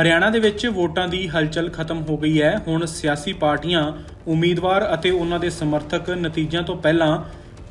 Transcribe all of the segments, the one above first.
ਹਰਿਆਣਾ ਦੇ ਵਿੱਚ ਵੋਟਾਂ ਦੀ ਹਲਚਲ ਖਤਮ ਹੋ ਗਈ ਹੈ। ਹੁਣ ਸਿਆਸੀ ਪਾਰਟੀਆਂ, ਉਮੀਦਵਾਰ ਅਤੇ ਉਹਨਾਂ ਦੇ ਸਮਰਥਕ ਨਤੀਜਿਆਂ ਤੋਂ ਪਹਿਲਾਂ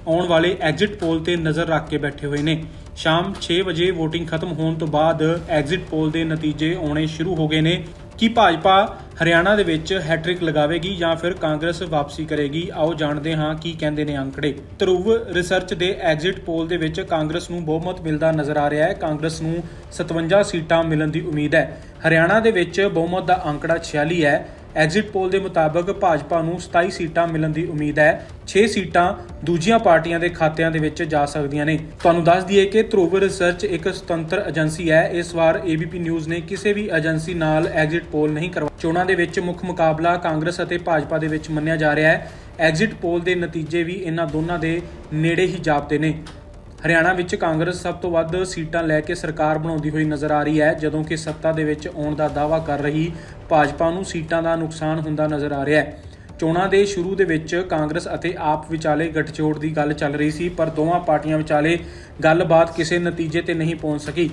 ਆਉਣ ਵਾਲੇ ਐਗਜ਼ਿਟ ਪੋਲ ਤੇ ਨਜ਼ਰ ਰੱਖ ਕੇ ਬੈਠੇ ਹੋਏ ਨੇ। ਸ਼ਾਮ 6 ਵਜੇ VOTING ਖਤਮ ਹੋਣ ਤੋਂ ਬਾਅਦ ਐਗਜ਼ਿਟ ਪੋਲ ਦੇ ਨਤੀਜੇ ਆਉਣੇ ਸ਼ੁਰੂ ਹੋ ਗਏ ਨੇ। ਕੀ ਭਾਜਪਾ ਹਰਿਆਣਾ ਦੇ ਵਿੱਚ ਹੈਟ੍ਰਿਕ ਲਗਾਵੇਗੀ ਜਾਂ ਫਿਰ ਕਾਂਗਰਸ ਵਾਪਸੀ ਕਰੇਗੀ। ਆਓ ਜਾਣਦੇ ਹਾਂ ਕੀ ਕਹਿੰਦੇ ਨੇ ਅੰਕੜੇ। ਧਰੁਵ ਰਿਸਰਚ ਦੇ ਐਗਜ਼ਿਟ ਪੋਲ ਦੇ ਵਿੱਚ ਕਾਂਗਰਸ ਨੂੰ ਬਹੁਮਤ ਮਿਲਦਾ ਨਜ਼ਰ ਆ ਰਿਹਾ ਹੈ। ਕਾਂਗਰਸ ਨੂੰ 57 ਸੀਟਾਂ ਮਿਲਣ ਦੀ ਉਮੀਦ ਹੈ। ਹਰਿਆਣਾ ਦੇ ਵਿੱਚ ਬਹੁਮਤ ਦਾ ਅੰਕੜਾ 46 ਹੈ। ਐਗਜ਼ਿਟ ਪੋਲ ਦੇ ਮੁਤਾਬਕ ਭਾਜਪਾ ਨੂੰ 27 ਸੀਟਾਂ ਮਿਲਣ ਦੀ ਉਮੀਦ ਹੈ। 6 ਸੀਟਾਂ ਦੂਜੀਆਂ ਪਾਰਟੀਆਂ ਦੇ ਖਾਤਿਆਂ ਦੇ ਵਿੱਚ ਜਾ ਸਕਦੀਆਂ ਨੇ। ਤੁਹਾਨੂੰ ਦੱਸ ਦਈਏ ਕਿ ਧਰੁਵ ਰਿਸਰਚ ਇੱਕ ਸੁਤੰਤਰ ਏਜੰਸੀ ਹੈ। ਇਸ ਵਾਰ ABP ਨਿਊਜ਼ ਨੇ ਕਿਸੇ ਵੀ ਏਜੰਸੀ ਨਾਲ ਐਗਜ਼ਿਟ ਪੋਲ ਨਹੀਂ ਕਰਵਾਇਆ। ਚੋਣਾਂ ਦੇ ਵਿੱਚ ਮੁੱਖ ਮੁਕਾਬਲਾ ਕਾਂਗਰਸ ਅਤੇ ਭਾਜਪਾ ਦੇ ਵਿੱਚ ਮੰਨਿਆ ਜਾ ਰਿਹਾ ਹੈ। ਐਗਜ਼ਿਟ ਪੋਲ ਦੇ ਨਤੀਜੇ ਵੀ ਇਹਨਾਂ ਦੋਨਾਂ ਦੇ ਨੇੜੇ ਹੀ ਜਾਪਦੇ ਨੇ। ਹਰਿਆਣਾ ਵਿੱਚ ਕਾਂਗਰਸ ਸਭ ਤੋਂ ਵੱਧ ਸੀਟਾਂ ਲੈ ਕੇ ਸਰਕਾਰ ਬਣਾਉਂਦੀ ਹੋਈ ਨਜ਼ਰ ਆ ਰਹੀ ਹੈ, ਜਦੋਂ ਕਿ ਸੱਤਾ ਦੇ ਵਿੱਚ ਆਉਣ ਦਾ ਦਾਅਵਾ ਕਰ ਰਹੀ ਭਾਜਪਾ ਨੂੰ ਸੀਟਾਂ ਦਾ ਨੁਕਸਾਨ ਹੁੰਦਾ ਨਜ਼ਰ ਆ ਰਿਹਾ ਹੈ। ਚੋਣਾਂ ਦੇ ਸ਼ੁਰੂ ਦੇ ਵਿੱਚ ਕਾਂਗਰਸ ਅਤੇ ਆਪ ਵਿਚਾਲੇ ਗੱਠਜੋੜ ਦੀ ਗੱਲ ਚੱਲ ਰਹੀ ਸੀ, ਪਰ ਦੋਵਾਂ ਪਾਰਟੀਆਂ ਵਿਚਾਲੇ ਗੱਲਬਾਤ ਕਿਸੇ ਨਤੀਜੇ ਤੇ ਨਹੀਂ ਪਹੁੰਚ ਸਕੀ।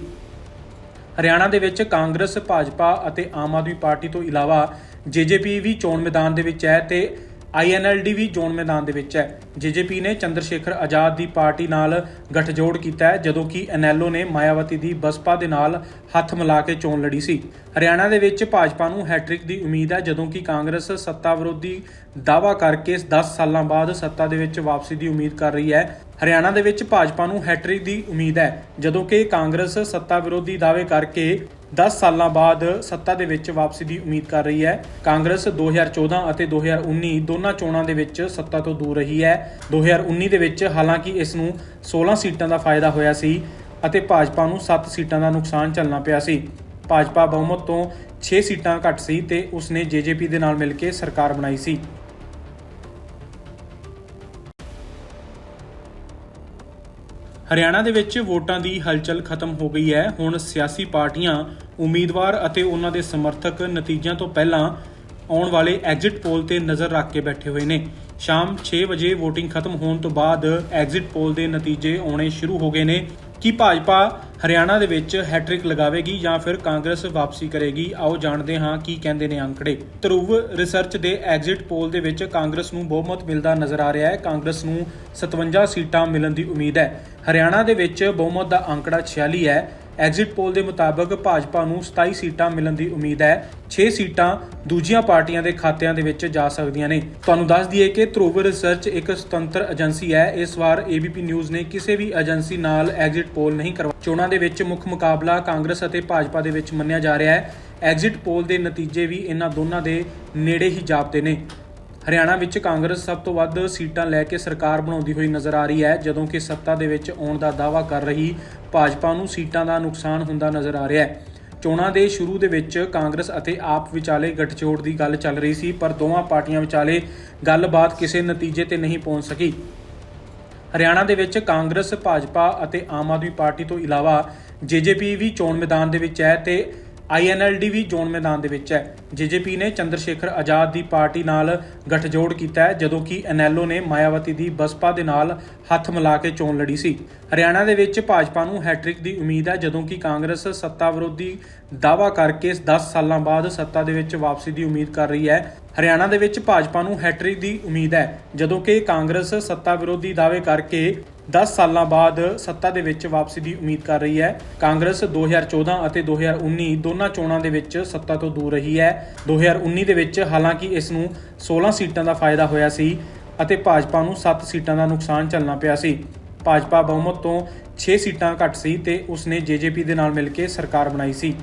ਹਰਿਆਣਾ ਦੇ ਵਿੱਚ ਕਾਂਗਰਸ, ਭਾਜਪਾ ਅਤੇ ਆਮ ਆਦਮੀ ਪਾਰਟੀ ਤੋਂ ਇਲਾਵਾ ਜੇਜੇਪੀ ਵੀ ਚੋਣ ਮੈਦਾਨ ਦੇ ਵਿੱਚ ਹੈ ਤੇ ਆਈਐਨਐਲਡੀ ਵੀ ਚੋਣ ਮੈਦਾਨ ਦੇ ਵਿੱਚ ਹੈ। ਜੇਜੇਪੀ ਨੇ ਚੰਦਰਸ਼ੇਖਰ ਆਜ਼ਾਦ ਦੀ ਪਾਰਟੀ ਨਾਲ ਗਠਜੋੜ ਕੀਤਾ ਹੈ, ਜਦੋਂ ਕਿ ਐਨਐਲਓ ਨੇ ਮਾਇਆਵਤੀ ਦੀ ਬਸਪਾ ਦੇ ਨਾਲ ਹੱਥ ਮਿਲਾ ਕੇ ਚੋਣ ਲੜੀ ਸੀ। ਹਰਿਆਣਾ ਦੇ ਵਿੱਚ ਭਾਜਪਾ ਨੂੰ ਹੈਟ੍ਰਿਕ ਦੀ ਉਮੀਦ ਹੈ, ਜਦੋਂ ਕਿ ਕਾਂਗਰਸ ਸੱਤਾ ਵਿਰੋਧੀ ਦਾਅਵਾ ਕਰਕੇ 10 ਸਾਲਾਂ ਬਾਅਦ ਸੱਤਾ ਦੇ ਵਿੱਚ ਵਾਪਸੀ ਦੀ ਉਮੀਦ ਕਰ ਰਹੀ ਹੈ। ਹਰਿਆਣਾ ਦੇ ਵਿੱਚ ਭਾਜਪਾ ਨੂੰ ਹੈਟ੍ਰਿਕ ਦੀ ਉਮੀਦ ਹੈ, ਜਦੋਂ ਕਿ ਕਾਂਗਰਸ ਸੱਤਾ ਵਿਰੋਧੀ ਦਾਅਵੇ ਕਰਕੇ 10 ਸਾਲਾਂ ਬਾਅਦ ਸੱਤਾ ਦੇ ਵਿੱਚ ਵਾਪਸੀ ਦੀ ਉਮੀਦ ਕਰ ਰਹੀ ਹੈ। ਕਾਂਗਰਸ 2014 ਅਤੇ 2019 ਦੋਨਾਂ ਚੋਣਾਂ ਦੇ ਵਿੱਚ ਸੱਤਾ ਤੋਂ ਦੂਰ ਰਹੀ ਹੈ। 2019 ਦੇ ਵਿੱਚ ਹਾਲਾਂਕਿ ਇਸ ਨੂੰ 16 ਸੀਟਾਂ ਦਾ ਫਾਇਦਾ ਹੋਇਆ ਸੀ ਅਤੇ ਭਾਜਪਾ ਨੂੰ 7 ਸੀਟਾਂ ਦਾ ਨੁਕਸਾਨ ਝੱਲਣਾ ਪਿਆ ਸੀ। ਭਾਜਪਾ ਬਹੁਮਤ ਤੋਂ 6 ਸੀਟਾਂ ਘੱਟ ਸੀ ਤੇ ਉਸਨੇ ਜੇਜੇਪੀ ਦੇ ਨਾਲ ਮਿਲ ਕੇ ਸਰਕਾਰ ਬਣਾਈ ਸੀ। ਹਰਿਆਣਾ ਦੇ ਵਿੱਚ ਵੋਟਾਂ ਦੀ ਹਲਚਲ ਖਤਮ ਹੋ ਗਈ ਹੈ। ਹੁਣ ਸਿਆਸੀ ਪਾਰਟੀਆਂ, ਉਮੀਦਵਾਰ ਅਤੇ ਉਹਨਾਂ ਦੇ ਸਮਰਥਕ ਨਤੀਜਿਆਂ ਤੋਂ ਪਹਿਲਾਂ ਆਉਣ ਵਾਲੇ ਐਗਜ਼ਿਟ ਪੋਲ ਤੇ ਨਜ਼ਰ ਰੱਖ ਕੇ ਬੈਠੇ ਹੋਏ ਨੇ। ਸ਼ਾਮ 6 ਵਜੇ VOTING ਖਤਮ ਹੋਣ ਤੋਂ ਬਾਅਦ ਐਗਜ਼ਿਟ ਪੋਲ ਦੇ ਨਤੀਜੇ ਆਉਣੇ ਸ਼ੁਰੂ ਹੋ ਗਏ ਨੇ। ਕਿ ਭਾਜਪਾ ਹਰਿਆਣਾ ਦੇ ਵਿੱਚ ਹੈਟ੍ਰਿਕ ਲਗਾਵੇਗੀ ਜਾਂ ਫਿਰ ਕਾਂਗਰਸ ਵਾਪਸੀ ਕਰੇਗੀ। ਆਓ ਜਾਣਦੇ ਹਾਂ ਕੀ ਕਹਿੰਦੇ ਨੇ ਅੰਕੜੇ। ਧਰੁਵ ਰਿਸਰਚ ਦੇ ਐਗਜ਼ਿਟ ਪੋਲ ਦੇ ਵਿੱਚ ਕਾਂਗਰਸ ਨੂੰ ਬਹੁਮਤ ਮਿਲਦਾ ਨਜ਼ਰ ਆ ਰਿਹਾ ਹੈ। ਕਾਂਗਰਸ ਨੂੰ 57 ਸੀਟਾਂ ਮਿਲਣ ਦੀ ਉਮੀਦ ਹੈ। ਹਰਿਆਣਾ ਦੇ ਵਿੱਚ ਬਹੁਮਤ ਦਾ ਅੰਕੜਾ 46 ਹੈ। ਐਗਜ਼ਿਟ ਪੋਲ ਦੇ ਮੁਤਾਬਕ ਭਾਜਪਾ ਨੂੰ 27 ਸੀਟਾਂ ਮਿਲਣ ਦੀ ਉਮੀਦ ਹੈ। 6 ਸੀਟਾਂ ਦੂਜੀਆਂ ਪਾਰਟੀਆਂ ਦੇ ਖਾਤਿਆਂ ਦੇ ਵਿੱਚ ਜਾ ਸਕਦੀਆਂ ਨੇ। ਤੁਹਾਨੂੰ ਦੱਸ ਦਈਏ ਕਿ ਧਰੁਵ ਰਿਸਰਚ ਇੱਕ ਸੁਤੰਤਰ ਏਜੰਸੀ ਹੈ। ਇਸ ਵਾਰ ABP ਨਿਊਜ਼ ਨੇ ਕਿਸੇ ਵੀ ਏਜੰਸੀ ਨਾਲ ਐਗਜ਼ਿਟ ਪੋਲ ਨਹੀਂ ਕਰਵਾਇਆ। ਚੋਣਾਂ ਦੇ ਵਿੱਚ ਮੁੱਖ ਮੁਕਾਬਲਾ ਕਾਂਗਰਸ ਅਤੇ ਭਾਜਪਾ ਦੇ ਵਿੱਚ ਮੰਨਿਆ ਜਾ ਰਿਹਾ ਹੈ। ਐਗਜ਼ਿਟ ਪੋਲ ਦੇ ਨਤੀਜੇ ਵੀ ਇਹਨਾਂ ਦੋਨਾਂ ਦੇ ਨੇੜੇ ਹੀ ਜਾਪਦੇ ਨੇ। ਹਰਿਆਣਾ ਵਿੱਚ ਕਾਂਗਰਸ ਸਭ ਤੋਂ ਵੱਧ ਸੀਟਾਂ ਲੈ ਕੇ ਸਰਕਾਰ ਬਣਾਉਂਦੀ ਹੋਈ ਨਜ਼ਰ ਆ ਰਹੀ ਹੈ, ਜਦੋਂ ਕਿ ਸੱਤਾ ਦੇ ਵਿੱਚ ਆਉਣ ਦਾ ਦਾਅਵਾ ਕਰ ਰਹੀ ਭਾਜਪਾ ਨੂੰ ਸੀਟਾਂ ਦਾ ਨੁਕਸਾਨ ਹੁੰਦਾ ਨਜ਼ਰ ਆ ਰਿਹਾ ਹੈ। ਚੋਣਾਂ ਦੇ ਸ਼ੁਰੂ ਦੇ ਵਿੱਚ ਕਾਂਗਰਸ ਅਤੇ ਆਪ ਵਿਚਾਲੇ ਗੱਠਜੋੜ ਦੀ ਗੱਲ ਚੱਲ ਰਹੀ ਸੀ, ਪਰ ਦੋਵਾਂ ਪਾਰਟੀਆਂ ਵਿਚਾਲੇ ਗੱਲਬਾਤ ਕਿਸੇ ਨਤੀਜੇ ਤੇ ਨਹੀਂ ਪਹੁੰਚ ਸਕੀ। ਹਰਿਆਣਾ ਦੇ ਵਿੱਚ ਕਾਂਗਰਸ, ਭਾਜਪਾ ਅਤੇ ਆਮ ਆਦਮੀ ਪਾਰਟੀ ਤੋਂ ਇਲਾਵਾ ਜੇਜੇਪੀ ਵੀ ਚੋਣ ਮੈਦਾਨ ਦੇ ਵਿੱਚ ਹੈ ਤੇ ਆਈਐਨਐਲਡੀ ਵੀ ਚੋਣ ਮੈਦਾਨ ਦੇ ਵਿੱਚ ਹੈ। ਜੇਜੇਪੀ ਨੇ ਚੰਦਰ ਸ਼ੇਖਰ ਆਜ਼ਾਦ ਦੀ ਪਾਰਟੀ ਨਾਲ ਗਠਜੋੜ ਕੀਤਾ ਹੈ, ਜਦੋਂ ਕਿ ਐਨਐਲਓ ਨੇ ਮਾਇਆਵਤੀ ਦੀ ਬਸਪਾ ਦੇ ਨਾਲ ਹੱਥ ਮਿਲਾ ਕੇ ਚੋਣ ਲੜੀ ਸੀ। ਹਰਿਆਣਾ ਦੇ ਵਿੱਚ ਭਾਜਪਾ ਨੂੰ ਹੈਟ੍ਰਿਕ ਦੀ ਉਮੀਦ ਹੈ, ਜਦੋਂ ਕਿ ਕਾਂਗਰਸ ਸੱਤਾ ਵਿਰੋਧੀ ਦਾਅਵਾ ਕਰਕੇ 10 ਸਾਲਾਂ ਬਾਅਦ ਸੱਤਾ ਦੇ ਵਿੱਚ ਵਾਪਸੀ ਦੀ ਉਮੀਦ ਕਰ ਰਹੀ ਹੈ। ਹਰਿਆਣਾ ਦੇ ਵਿੱਚ ਭਾਜਪਾ ਨੂੰ ਹੈਟ੍ਰਿਕ ਦੀ ਉਮੀਦ ਹੈ, ਜਦੋਂ ਕਿ ਕਾਂਗਰਸ ਸੱਤਾ ਵਿਰੋਧੀ ਦਾਅਵੇ ਕਰਕੇ 10 ਸਾਲਾਂ ਬਾਅਦ ਸੱਤਾ ਦੇ ਵਿੱਚ ਵਾਪਸੀ ਦੀ ਉਮੀਦ ਕਰ ਰਹੀ ਹੈ। ਕਾਂਗਰਸ 2014 ਅਤੇ 2019 ਦੋਨਾਂ ਚੋਣਾਂ ਦੇ ਵਿੱਚ ਸੱਤਾ ਤੋਂ ਦੂਰ ਰਹੀ ਹੈ। 2019 ਦੇ ਵਿੱਚ ਹਾਲਾਂਕਿ ਇਸ ਨੂੰ 16 ਸੀਟਾਂ ਦਾ ਫਾਇਦਾ ਹੋਇਆ ਸੀ ਅਤੇ ਭਾਜਪਾ ਨੂੰ 7 ਸੀਟਾਂ ਦਾ ਨੁਕਸਾਨ ਝੱਲਣਾ ਪਿਆ ਸੀ। ਭਾਜਪਾ ਬਹੁਮਤ ਤੋਂ 6 ਸੀਟਾਂ ਘੱਟ ਸੀ ਤੇ ਉਸਨੇ ਜੇਜੇਪੀ ਦੇ ਨਾਲ ਮਿਲ ਕੇ ਸਰਕਾਰ ਬਣਾਈ ਸੀ।